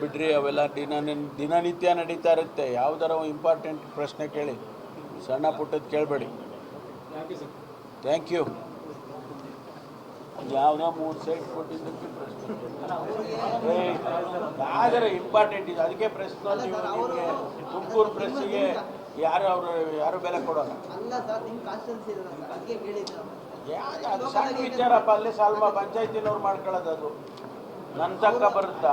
ಬಿಡ್ರಿ ಅವೆಲ್ಲ ದಿನ ದಿನನಿತ್ಯ ನಡೀತಾ ಇರುತ್ತೆ. ಯಾವ್ದಾರ ಇಂಪಾರ್ಟೆಂಟ್ ಪ್ರಶ್ನೆ ಕೇಳಿ ಸಣ್ಣ ಪುಟ್ಟದ್ದು ಕೇಳಬೇಡಿ. ಥ್ಯಾಂಕ್ ಯು ಯಾವುದೋ ಮೂರು ಸೈಟ್ ಕೊಟ್ಟಿದ್ದಕ್ಕೆ ಪ್ರಶ್ನೆ. ಯಾವ್ದಾರ ಇಂಪಾರ್ಟೆಂಟ್ ಇದೆ. ಅದಕ್ಕೆ ಪ್ರೆಸ್ ನಿಮಗೆ. ತುಮಕೂರು ಪ್ರೆಸ್ಸಿಗೆ ಯಾರು ಅವರು ಯಾರು ಬೆಲೆ ಕೊಡೋಲ್ಲ? ಯಾವ್ದು ಅದು ಸಣ್ಣ ವಿಚಾರಪ್ಪ ಅಲ್ಲೇ ಸಾಲ್ವ ಪಂಚಾಯತಿನವ್ರು ಮಾಡ್ಕೊಳ್ಳೋದು ಅದು. ನನ್ನ ತಕ್ಕ ಬರುತ್ತಾ?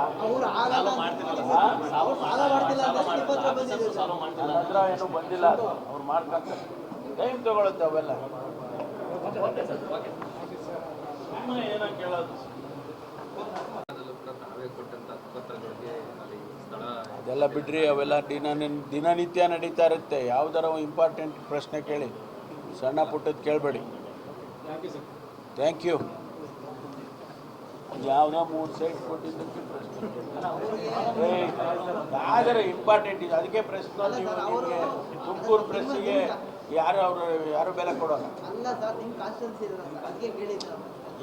ನನ್ನ ಹತ್ರ ಏನೂ ಬಂದಿಲ್ಲ. ಅವ್ರು ಮಾಡ್ಕೊಂತಾರೆ ಟೈಮ್ ತಗೊಳುತ್ತೆ ಅವೆಲ್ಲ. ಸುಮ್ಮನೆ ಏನೋ ಕೇಳೋದು. ಅದರಲ್ಲೂ ಕೂಡ ತಾವೇ ಕೊಟ್ಟಂತ ಪತ್ರಗಳಿಗೆ ಅಲ್ಲಿ ಸ್ಥಳ ಅದೆಲ್ಲ ಬಿಡ್ರಿ ಅವೆಲ್ಲ ದಿನ ದಿನನಿತ್ಯ ನಡೀತಾ ಇರುತ್ತೆ. ಯಾವ್ದಾರ ಇಂಪಾರ್ಟೆಂಟ್ ಪ್ರಶ್ನೆ ಕೇಳಿ. ಸಣ್ಣ ಪುಟ್ಟದ್ದು ಕೇಳಬೇಡಿ. ಥ್ಯಾಂಕ್ ಯು ಯಾವುದೋ ಮೂರು ಸೈಡ್ ಕೊಟ್ಟಿದ್ದಕ್ಕೆ ಪ್ರಶ್ನೆ ಯಾವ್ದಾರ ಇಂಪಾರ್ಟೆಂಟ್ ಇದೆ. ಅದಕ್ಕೆ ಪ್ರೆಸ್ ನಿಮಗೆ ತುಮಕೂರು ಪ್ರೆಸ್ಸಿಗೆ ಯಾರು ಅವರು ಯಾರು ಬೆಲೆ ಕೊಡೋಲ್ಲ?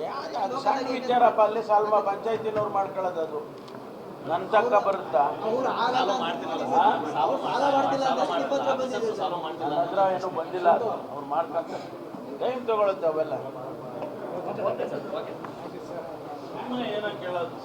ಯಾವ್ದು ಅದು ಸಣ್ಣ ವಿಚಾರಪ್ಪ ಅಲ್ಲಿ ಸಾಲ್ವ ಪಂಚಾಯತಿನವ್ರು ಮಾಡ್ಕೊಳ್ಳೋದು ಅದು. ನನ್ನ ತನಕ ಬರುತ್ತಾ? ಹತ್ರ ಏನೂ ಬಂದಿಲ್ಲ. ಅದು ಅವ್ರು ಮಾಡ್ಕೊಂತಾರೆ. ಟೈಮ್ ತಗೊಳುತ್ತೆ ಅವೆಲ್ಲ. ಸುಮ್ಮನೆ ಏನೋ ಕೇಳೋದು